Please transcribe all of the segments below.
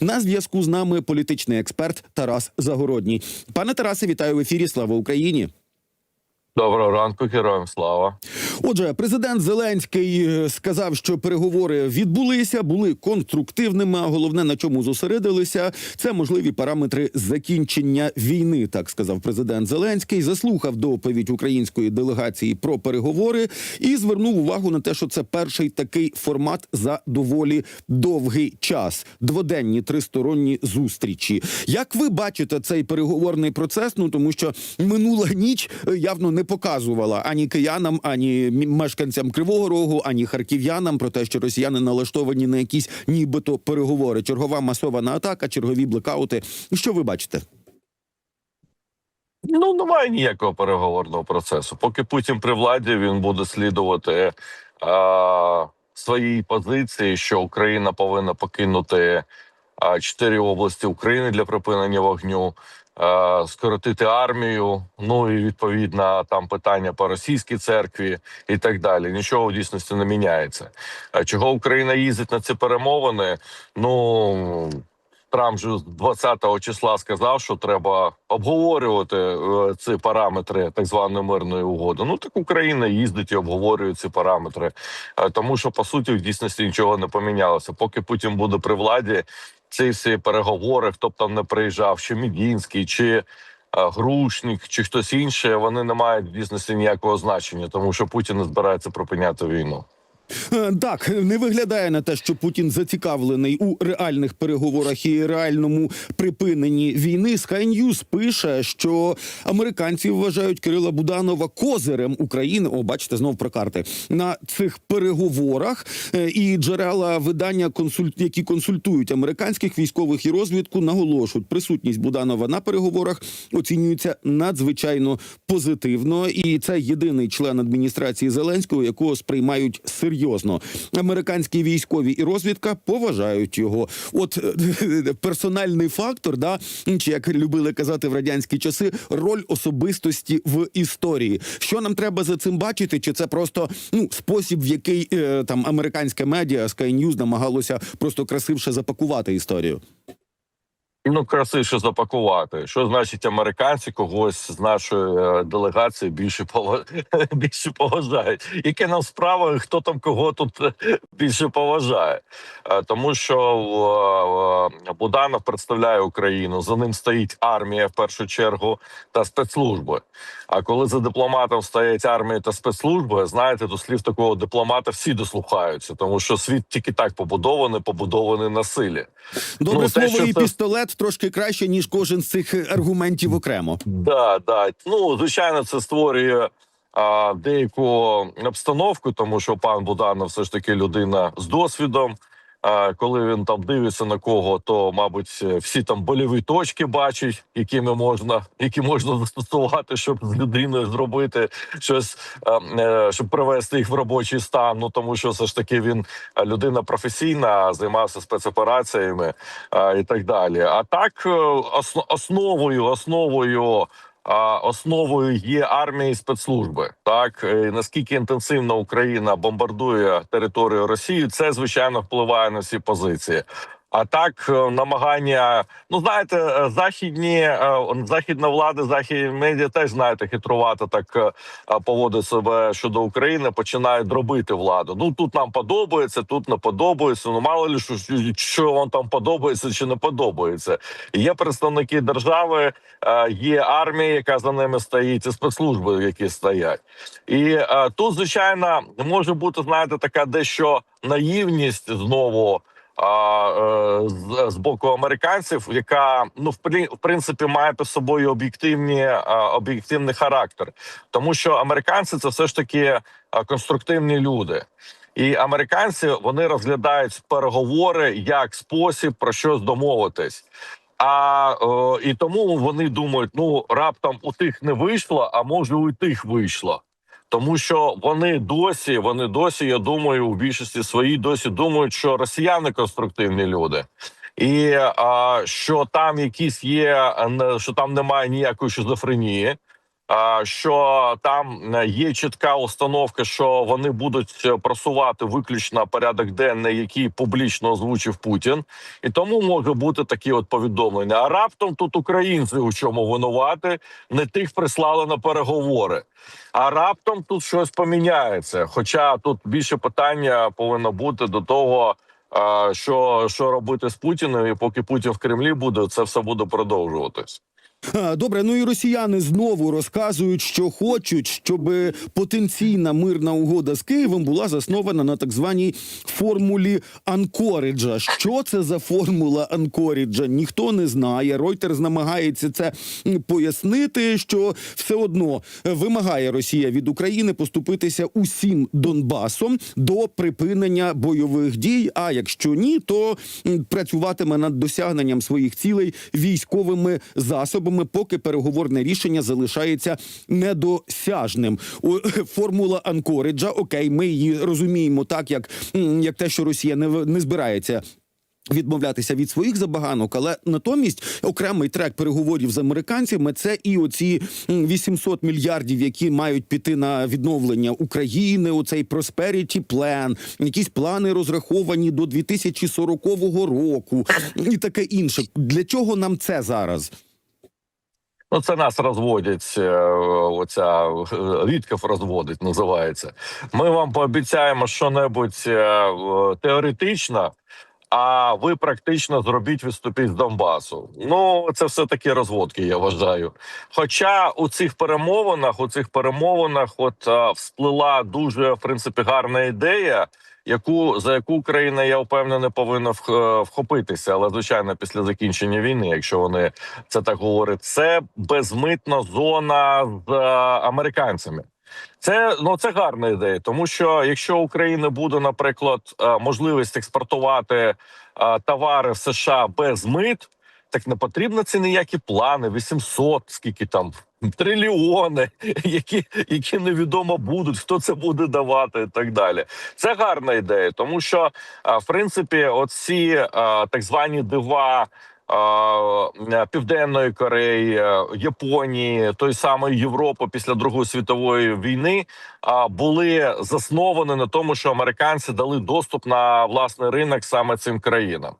На зв'язку з нами політичний експерт Тарас Загородній. Пане Тарасе, вітаю в ефірі. Слава Україні. Доброго ранку, героям слава. Отже, президент Зеленський е, сказав, що переговори відбулися, були конструктивними. А головне на чому зосередилися, це можливі параметри закінчення війни. Так сказав президент Зеленський. Заслухав доповідь української делегації про переговори і звернув увагу на те, що це перший такий формат за доволі довгий час. Дводенні тристоронні зустрічі. Як ви бачите цей переговорний процес? Ну тому що минула ніч е, явно не показувала ані киянам, ані мешканцям Кривого Рогу, ані харків'янам про те, що росіяни налаштовані на якісь нібито переговори. Чергова масована атака, чергові блекаути. Що ви бачите? Ну немає ніякого переговорного процесу. Поки Путін при владі він буде слідувати а, своїй позиції, що Україна повинна покинути а, чотири області України для припинення вогню, скоротити армію. Ну і відповідно там питання по російській церкві і так далі. Нічого в дійсності не міняється. Чого Україна їздить на ці перемовини? Ну Трамп же з 20-го числа сказав, що треба обговорювати е, ці параметри так званої мирної угоди. Ну так Україна їздить і обговорює ці параметри, Е, тому що по суті в дійсності нічого не помінялося. Поки Путін буде при владі, ці всі переговори, хто там не приїжджав, чи Мідінський, чи е, Грушник, чи хтось інший, вони не мають дійсності ніякого значення, тому що Путін не збирається припиняти війну. Е, Так, не виглядає на те, що Путін зацікавлений у реальних переговорах і реальному припиненні війни. Sky News пише, що американці вважають Кирила Буданова козирем України. О, бачите, знов про карти на цих переговорах. Е, І джерела видання, які консультують американських військових і розвідку, наголошують, присутність Буданова на переговорах оцінюється надзвичайно позитивно. І це єдиний член адміністрації Зеленського, якого сприймають серйозно. Американські військові і розвідка поважають його. От е, персональний фактор, да чи як любили казати в радянські часи, роль особистості в історії. Що нам треба за цим бачити? Чи це просто ну спосіб, в який е, там американське медіа Sky News намагалося просто красивше запакувати історію? Ну, красивше запакувати. Що значить американці когось з нашої е, делегації більше пова... більше поважають? Яке нам справа, хто там кого тут е, більше поважає? Е, Тому що Буданов представляє Україну. За ним стоїть армія в першу чергу та спецслужби. А коли за дипломатом стоять армія та спецслужби, знаєте, до слів такого дипломата всі дослухаються, тому що світ тільки так побудований, побудований на силі. Добре Ну, те, слово що і це- пістолет трошки краще ніж кожен з цих аргументів окремо. Да, да. Ну звичайно, це створює а, деяку обстановку, тому що пан Буданов все ж таки людина з досвідом. А, коли він там дивиться на кого, то мабуть всі там больові точки бачать, якими можна, які можна застосувати, щоб з людиною зробити щось, е, щоб привести їх в робочий стан. Ну тому що все ж таки він людина професійна, займався спецопераціями і так далі. А так, е, основою, основою. Основою є армії і спецслужби. Так Е, наскільки інтенсивно Україна бомбардує територію Росії, це звичайно впливає на всі позиції. А так, е, намагання, ну знаєте, е, західні е, західна влада, західні медіа теж знаєте, хитрувати так поводить себе щодо України, починають дробити владу. Ну тут нам подобається, тут не подобається. Ну мало ли що, що вам там подобається чи не подобається. Є представники держави, є армія, яка за ними стоїть, і спецслужби, які стоять. І тут, звичайно, може бути знаєте, така дещо наївність знову. Е, з, з боку американців, яка ну в в принципі має під собою об'єктивні е, об'єктивний характер, тому що американці це все ж таки е, конструктивні люди. І американці вони розглядають переговори як спосіб про щось домовитись. А е, і тому вони думають: ну раптом у тих не вийшло, а може у тих вийшло. Тому що вони досі, вони досі, я думаю, у більшості своїй досі думають, що росіяни конструктивні люди, і а, що там якісь є, е, що там немає ніякої шизофренії. Що там е, є чітка установка, що вони будуть е, просувати виключно порядок денний, який публічно озвучив Путін, і тому може бути такі от повідомлення. А раптом тут українці у чому винувати, не тих прислали на переговори. А раптом тут щось поміняється. Хоча тут більше питання повинно бути до того, що, що робити з Путіним, і поки Путін в Кремлі буде, це все буде продовжуватись. Добре, ну і росіяни знову розказують, що хочуть, щоб потенційна мирна угода з Києвом була заснована на так званій формулі Анкориджа. Що це за формула Анкориджа? Ніхто не знає. Ройтерс намагається це пояснити, що все одно вимагає Росія від України поступитися усім Донбасом до припинення бойових дій. А якщо ні, то працюватиме над досягненням своїх цілей військовими засобами, поки переговорне рішення залишається недосяжним. О, Формула Анкориджа, окей, ми її розуміємо так, як, як те, що Росія не, не збирається. Відмовлятися від своїх забаганок, але натомість окремий трек переговорів з американцями це і оці м, 800 мільярдів, які мають піти на відновлення України. Оцей Prosperity Plan, якісь плани розраховані до 2040 року, і таке інше. Для чого нам це зараз? Ну, це нас розводять. е, Оця е, Рідков розводить, називається. Ми вам пообіцяємо що-небудь е, теоретично, а ви практично зробіть відступіть з Донбасу. Ну, це все такі розводки, я вважаю. Хоча у цих перемовинах, у цих перемовинах, от всплила дуже в принципі гарна ідея. Яку за яку Україна, я впевнений, повинна е, вхопитися, але звичайно, після закінчення війни, якщо вони це так говорять, це безмитна зона з е, американцями. Це ну це гарна ідея, тому що якщо у України буде, наприклад, е, можливість експортувати товари в США без мит, так не потрібно ці ніякі плани, 800, скільки там. Трильйони, які які невідомо будуть, хто це буде давати, і так далі. Це гарна ідея, тому що е, в принципі, оці е, так звані дива е, Південної Кореї, Японії, той самої Європи після Другої світової війни були засновані на тому, що американці дали доступ на власний ринок саме цим країнам.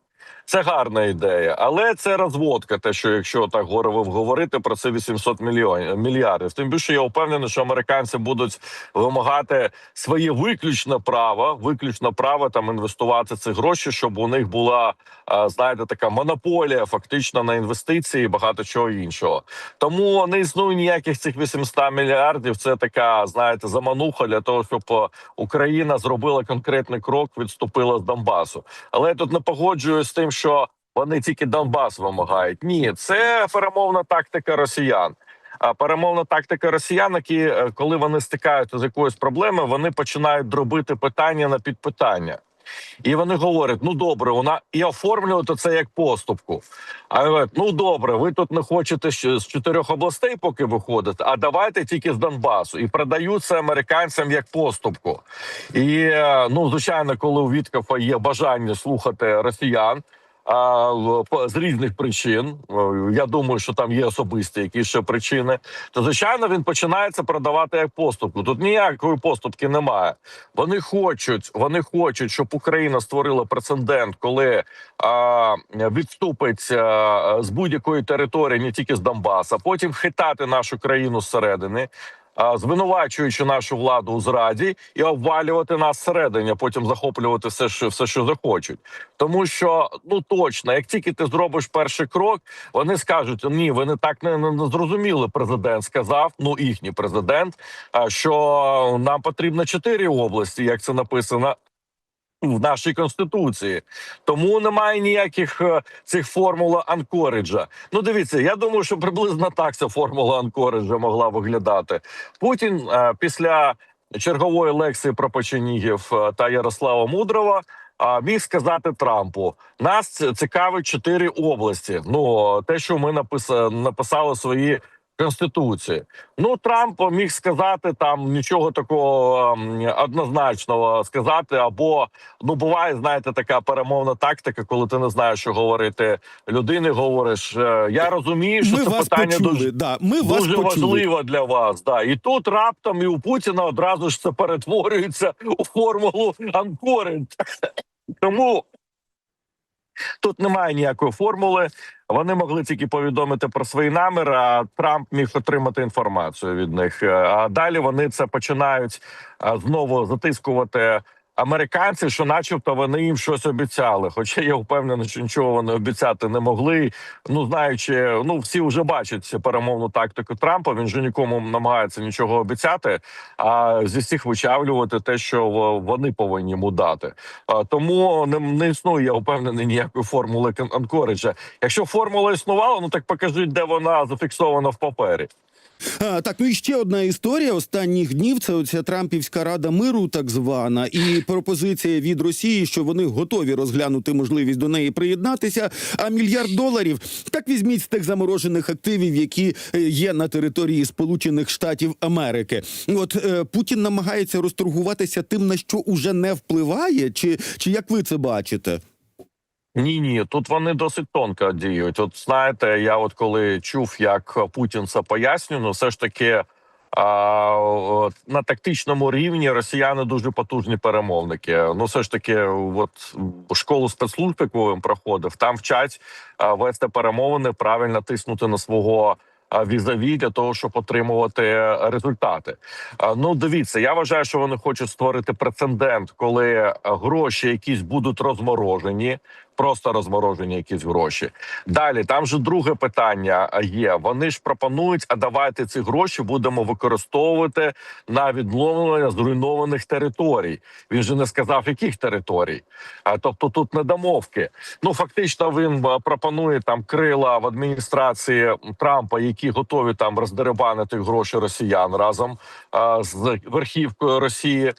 Це гарна ідея, але це розводка. Те, що якщо так горе говорити про це 800 мільйонів мільярдів. Тим більше я впевнений, що американці будуть вимагати своє виключне право, виключне право там інвестувати ці гроші, щоб у них була а, знаєте, така монополія, фактично на інвестиції, і багато чого іншого. Тому не існує ніяких цих 800 мільярдів. Це така, знаєте, замануха для того, щоб е, Україна зробила конкретний крок, відступила з Донбасу. Але я тут не погоджуюсь з тим, що вони тільки Донбас вимагають. Ні, це перемовна тактика росіян. А перемовна тактика росіян, які е, коли вони стикаються з якоюсь проблемою, вони починають дробити питання на підпитання. І вони говорять: ну добре, вона і оформлювати це як поступку. А говорять, ну добре, ви тут не хочете з чотирьох областей, поки виходите, а давайте тільки з Донбасу. І продають це американцям як поступку. І е, ну, звичайно, коли у Віткафа є бажання слухати росіян. А з різних причин е, я думаю, що там є особисті якісь ще причини. То звичайно він починається продавати як поступку. Тут ніякої поступки немає. Вони хочуть, вони хочуть, щоб Україна створила прецедент, коли а, відступить а, з будь-якої території, не тільки з Донбаса, потім хитати нашу країну зсередини. Звинувачуючи нашу владу у зраді і обвалювати нас всередині, а потім захоплювати все, що все, що захочуть, тому що ну точно, як тільки ти зробиш перший крок, вони скажуть: ні, ви не так не, не, зрозуміли. Президент сказав, ну їхній президент, що нам потрібно чотири області, як це написано в нашій конституції. Тому немає ніяких е, цих формул Анкориджа. Ну, дивіться, я думаю, що приблизно так ця формула Анкориджа могла виглядати. Путін е, після чергової лекції про Печенігів е, та Ярослава Мудрова. А міг сказати Трампу: нас цікавить чотири області. Ну те, що ми написали, написали свої Конституції. Ну Трамп міг сказати там нічого такого ем, однозначного сказати, або ну буває, знаєте, така перемовна тактика, коли ти не знаєш, що говорити людини. Говориш, е, я розумію, що Ми це вас питання почули. дуже Да, ми вас дуже почули. важливо для вас. Да, і тут раптом і у Путіна одразу ж це перетворюється у формулу анкоринг. Тому тут немає ніякої формули. Вони могли тільки повідомити про свої наміри. А Трамп міг отримати інформацію від них. Е, А далі вони це починають знову затискувати. Американці, що, начебто, вони їм щось обіцяли. Хоча я впевнений, що нічого вони обіцяти не могли. Ну знаючи, ну всі вже бачать перемовну тактику Трампа. Він же нікому намагається нічого обіцяти, а зі всіх вичавлювати те, що вони повинні йому дати. Тому не, не існує, я впевнений, ніякої формули анкориджа. Якщо формула існувала, ну так покажіть, де вона зафіксована в папері. А, так, ну і ще одна історія останніх днів. Це оця Трампівська рада миру, так звана, і пропозиція від Росії, що вони готові розглянути можливість до неї приєднатися. А мільярд доларів так візьміть з тих заморожених активів, які е, є на території Сполучених Штатів Америки. От е, Путін намагається розторгуватися тим, на що уже не впливає, чи, чи як ви це бачите? Ні, ні, тут вони досить тонко діють. От знаєте, я от коли чув, як Путін це пояснює, ну все ж таки. А, от, на тактичному рівні росіяни дуже потужні перемовники. Ну, все ж таки, от школу спецслужб, яку він проходив, там вчать а, вести перемовини, правильно тиснути на свого візаві для того, щоб отримувати результати. Ну, дивіться, я вважаю, що вони хочуть створити прецедент, коли гроші якісь будуть розморожені, просто розморожені якісь гроші. Далі там же друге питання є. Вони ж пропонують, а давайте ці гроші будемо використовувати на відновлення зруйнованих територій. Він же не сказав, яких територій. А тобто тут недомовки. Ну фактично, він е, пропонує там крила в адміністрації Трампа, які готові там роздеребанити гроші росіян разом а, з верхівкою Росії.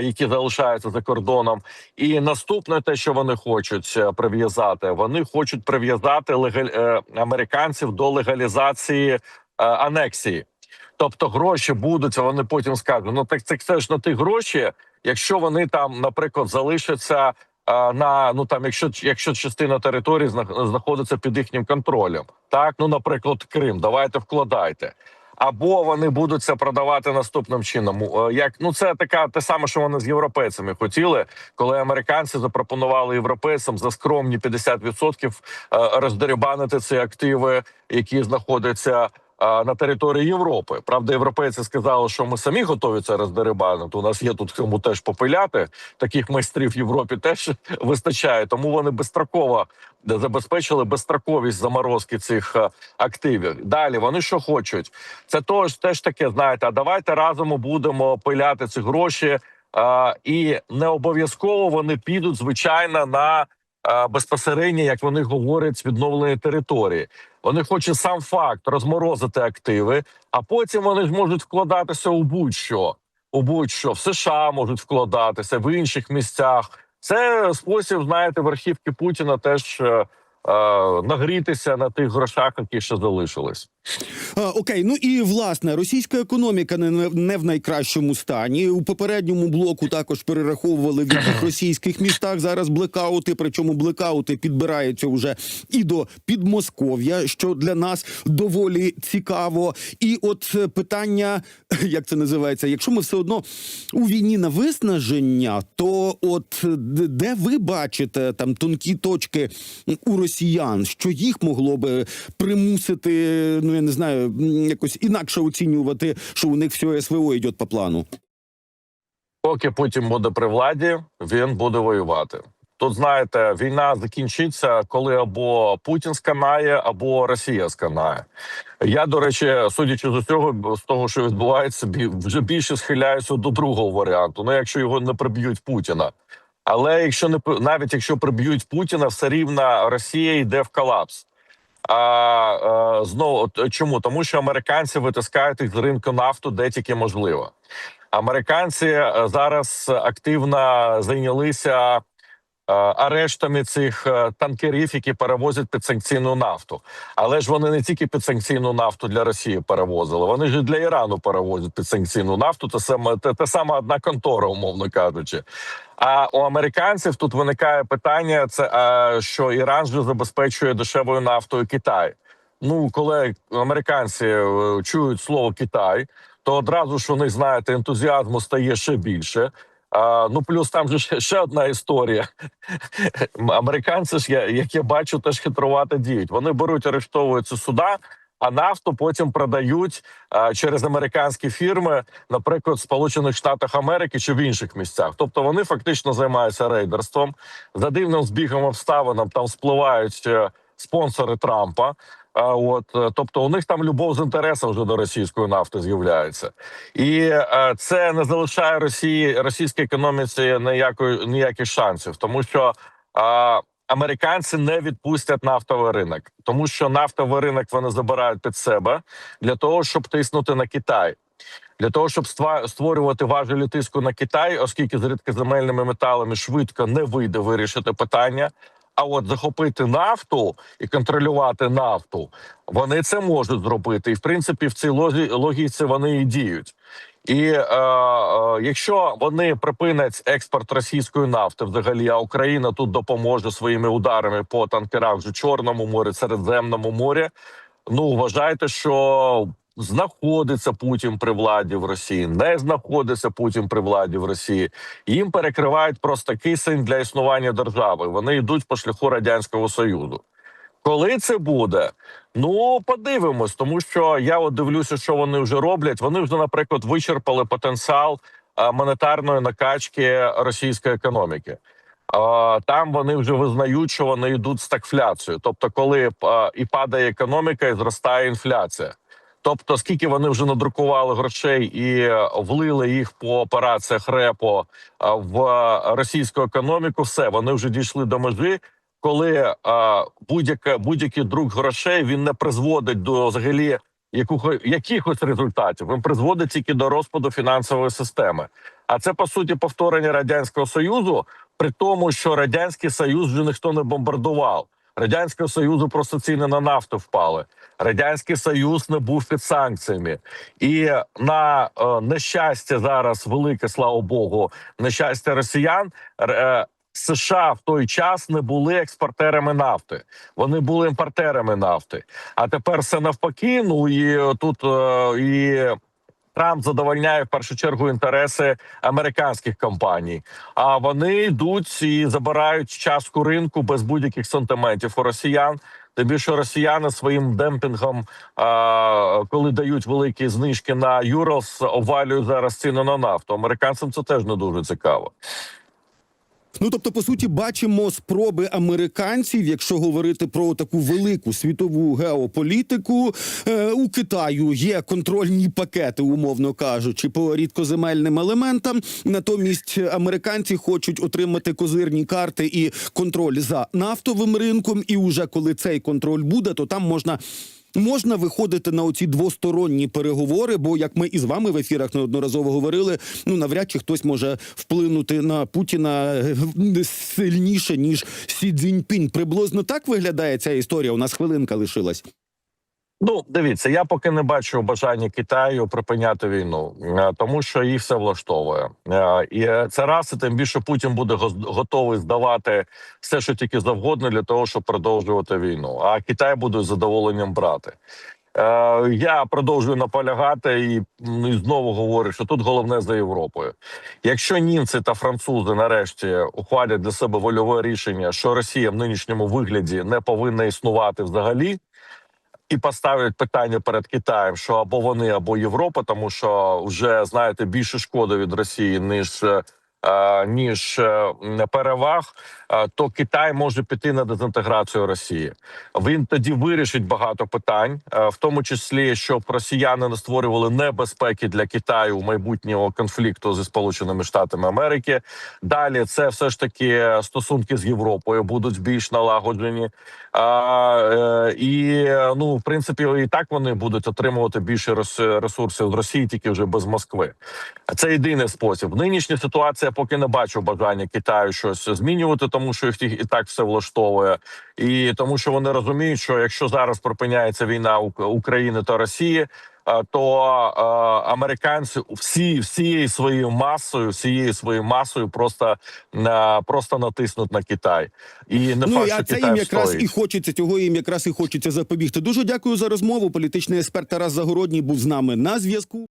Які залишаються за кордоном, і наступне, те, що вони хочуть е, прив'язати, вони хочуть прив'язати легаль... е, американців до легалізації е, анексії. Тобто гроші будуть, а вони потім скажуть: ну так це, це ж на ті гроші, якщо вони там, наприклад, залишаться на ну там, якщо якщо частина території зна- знаходиться під їхнім контролем, так? Ну, наприклад, Крим, давайте вкладайте. Або вони будуть це продавати наступним чином. Е, Як ну це така те саме, що вони з європейцями хотіли, коли американці запропонували європейцям за скромні 50% е, роздерибанити ці активи, які знаходяться на території Європи. Правда, європейці сказали, що ми самі готові це роздерибанити. У нас є тут кому теж попиляти. Таких майстрів в Європі теж вистачає. Тому вони безстроково забезпечили безстроковість заморозки цих е, активів. Далі вони що хочуть? Це тож теж таке. Знаєте, а давайте разом будемо пиляти ці гроші. е, і не обов'язково вони підуть звичайно на безпосередньо, як вони говорять, відновлення території. Вони хочуть сам факт розморозити активи, а потім вони ж можуть вкладатися у будь-що. У будь-що в США можуть вкладатися в інших місцях. Це спосіб, знаєте, верхівки Путіна теж е, нагрітися на тих грошах, які ще залишились. Окей, ну і власне російська економіка не, в найкращому стані. У попередньому блоку також перераховували в яких російських містах зараз блекаути. Причому блекаути підбираються вже і до Підмосков'я, що для нас доволі цікаво. І от е, питання, як це називається, якщо ми все одно у війні на виснаження, то от е, де ви бачите там тонкі точки у росіян, що їх могло би примусити, ну я не знаю, якось інакше оцінювати, що у них все СВО йде по плану. Поки Путін буде при владі, він буде воювати. Тут знаєте, війна закінчиться, коли або Путін сканає, або Росія сканає. Я до речі, судячи з усього, з того, що відбувається, вже більше схиляюся до другого варіанту. Ну, якщо його не приб'ють Путіна. Але якщо не навіть якщо приб'ють Путіна, все рівно Росія йде в колапс. А а знову чому? Тому що американці витискають їх з ринку нафту, де тільки можливо. Американці е, зараз активно зайнялися арештами цих е, танкерів, які перевозять підсанкційну нафту. Але ж вони не тільки підсанкційну нафту для Росії перевозили, вони ж для Ірану перевозять підсанкційну нафту. Це саме те, те саме одна контора, умовно кажучи. А у американців тут виникає питання: це е, що Іран же забезпечує дешевою нафтою Китай. Ну, коли американці е, чують слово Китай, то одразу ж них знаєте ентузіазму стає ще більше. Ну плюс там же ще, одна історія. Американці ж я як я бачу, теж хитрувати діють. Вони беруть, арештовують ці суда, а нафту потім продають а, через американські фірми, наприклад, в Сполучених Штатах Америки чи в інших місцях. Тобто вони фактично займаються рейдерством. За дивним збігом обставинам там спливають е, спонсори Трампа. А от е, тобто, у них там любов з інтересом вже до російської нафти з'являється, і е, це не залишає Росії російській економіці ніякої ніяких шансів, тому що е, американці не відпустять нафтовий ринок, тому що нафтовий ринок вони забирають під себе для того, щоб тиснути на Китай. Для того щоб створювати важелі тиску на Китай, оскільки з рідкоземельними металами швидко не вийде вирішити питання. А от захопити нафту і контролювати нафту, вони це можуть зробити. І в принципі, в цій логіці вони і діють. І е, е, якщо вони припинять експорт російської нафти, взагалі, а Україна тут допоможе своїми ударами по танкерах вже Чорному морі, Середземному морі. Ну вважайте, що знаходиться Путін при владі в Росії, не знаходиться Путін при владі в Росії. Їм перекривають просто кисень для існування держави. Вони йдуть по шляху радянського союзу. Коли це буде? Ну подивимось, тому що я от дивлюся, що вони вже роблять. Вони вже, наприклад, вичерпали потенціал е, монетарної накачки російської економіки. Там вони вже визнають, що вони йдуть стагфляцією. Тобто, коли е, і падає економіка, і зростає інфляція. Тобто, скільки вони вже надрукували грошей і е, влили їх по операціях РЕПО е, в російську економіку, все вони вже дійшли до межі, коли е, будь-яка будь-який друг грошей він не призводить до взагалі якого, якихось результатів. Він призводить тільки до розпаду фінансової системи. А це по суті повторення радянського союзу, при тому, що радянський союз вже ніхто не бомбардував. Радянського союзу просто ціни на нафту впали. Радянський Союз не був під санкціями, і на е, нещастя зараз велике, слава Богу, нещастя росіян. е, США в той час не були експортерами нафти, вони були імпортерами нафти. А тепер все навпаки. Ну і тут е, і Трамп задовольняє в першу чергу інтереси американських компаній. А вони йдуть і забирають частку ринку без будь-яких сантиментів у росіян. Тим більше росіяни своїм демпінгом, а, коли дають великі знижки на Юрос, овалюють зараз ціни на нафту. Американцям це теж не дуже цікаво. Ну тобто, по суті, бачимо спроби американців, якщо говорити про таку велику світову геополітику. Е, у Китаю є контрольні пакети, умовно кажучи, по рідкоземельним елементам. Натомість американці хочуть отримати козирні карти і контроль за нафтовим ринком. І уже коли цей контроль буде, то там можна. Можна виходити на оці двосторонні переговори, бо як ми із вами в ефірах неодноразово говорили, ну навряд чи хтось може вплинути на Путіна е, сильніше ніж Сі Цзіньпінь. Приблизно так виглядає ця історія. У нас хвилинка лишилась. Ну, дивіться, я поки не бачу бажання Китаю припиняти війну, е, тому що їх все влаштовує. Е, І це раз, і тим більше Путін буде готовий здавати все, що тільки завгодно, для того, щоб продовжувати війну. А Китай буде з задоволенням брати. Е, Я продовжую наполягати і, і знову говорю, що тут головне за Європою. Якщо німці та французи нарешті ухвалять для себе вольове рішення, що Росія в нинішньому вигляді не повинна існувати взагалі, і поставлять питання перед Китаєм, що або вони, або Європа, тому що вже знаєте більше шкоди від Росії ніж. Е, Ніж е, переваг, е, то Китай може піти на дезінтеграцію Росії. Він тоді вирішить багато питань, в тому числі, щоб росіяни не створювали небезпеки для Китаю у майбутнього конфлікту зі Сполученими Штатами Америки. Далі це все ж таки стосунки з Європою будуть більш налагоджені. І ну, в принципі, і так вони будуть отримувати більше рес- ресурсів з Росії, тільки вже без Москви. Це єдиний спосіб. Нинішня ситуація поки не бачу бажання Китаю щось змінювати, тому що їх і так все влаштовує, і тому, що вони розуміють, що якщо зараз припиняється війна Ук- України та Росії. е, То е, американці всі всією своєю масою, всією своєю масою просто е, просто натиснуть на Китай, і не Ну факт, що а це Китай їм якраз встоїть. і хочеться цього їм якраз і хочеться запобігти. Дуже дякую за розмову. Політичний експерт Тарас Загородній був з нами на зв'язку.